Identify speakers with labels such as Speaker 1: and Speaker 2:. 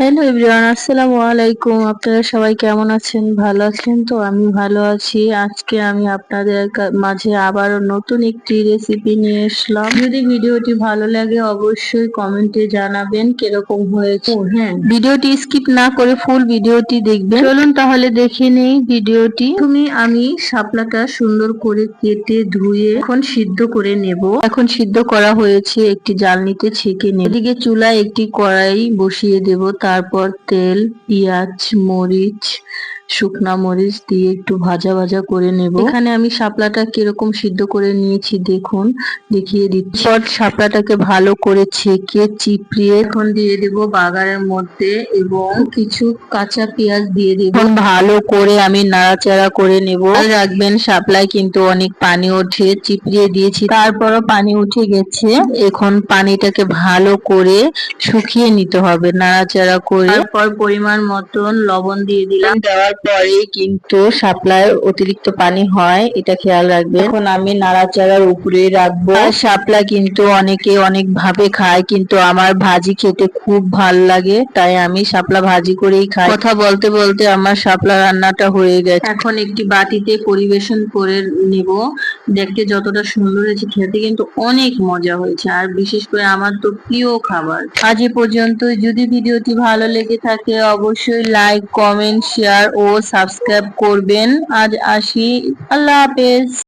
Speaker 1: Hello everyone আসসালামু আলাইকুম। আপনারা সবাই কেমন আছেন? ভালো আছেন তো? আমি ভালো আছি। আজকে আমি আপনাদের মাঝে আবার নতুন একটি রেসিপি নিয়ে এসলাম। যদি ভিডিওটি ভালো লাগে অবশ্যই কমেন্টে জানাবেন কীরকম হয়েছে। হ্যাঁ। ভিডিওটি স্কিপ না করে ফুল ভিডিওটি দেখবেন। চলুন তাহলে দেখে নেই ভিডিওটি। তুমি আমি শাপলাটা সুন্দর করে কেটে ধুয়ে এখন সিদ্ধ করে নেব। এখন সিদ্ধ করা হয়েছে একটি জালনিতে ছেঁকে নেব। এদিকে চুলায় একটি কড়াই বসিয়ে দেব। তারপর তেল পেঁয়াজ মরিচ শুকনা মরিচ দিয়ে একটু ভাজা ভাজা করে নেব। এখানে আমি শাপলাটা কীরকম সিদ্ধ করে নিয়েছি দেখুন, দেখিয়ে দিচ্ছি। শাপলাটাকে ভালো করে ছেঁকে চিপড়িয়ে এখন দিয়ে দেব বাগারের মধ্যে এবং কিছু কাঁচা পেঁয়াজ দিয়ে দেব। ভালো করে আমি নাড়াচাড়া করে নেব। রাখবেন, শাপলায় কিন্তু অনেক পানি ওঠে, চিপড়িয়ে দিয়েছি। তারপরও পানি উঠে গেছে। এখন পানিটাকে ভালো করে শুকিয়ে নিতে হবে, নাড়াচাড়া করে। তারপর পরিমাণ মতন লবণ দিয়ে দিলাম। দেওয়ার পরে কিন্তু শাপলায় অতিরিক্ত পানি হয় এটা খেয়াল রাখবেন। এখন আমি নাড়াচাড়ার উপরে রাখব। শাপলা কিন্তু অনেকে অনেক ভাবে খায় কিন্তু আমার ভাজি খেতে খুব ভালো লাগে তাই আমি সাপলা ভাজি করেই খাই। কথা বলতে বলতে আমার সাপলা রান্নাটা হয়ে গেছে। এখন একটি বাটিতে পরিবেশন করে নেব। দেখতে যতটা সুন্দর হয়েছে খেতে কিন্তু অনেক মজা হয়েছে। আর বিশেষ করে আমার তো প্রিয় খাবার। আজ এ পর্যন্ত যদি ভিডিওটি ভালো লেগে থাকে, অবশ্যই লাইক কমেন্ট শেয়ার ও সাবস্ক্রাইব করবেন। আজ আসি। আল্লাহ হাফেজ।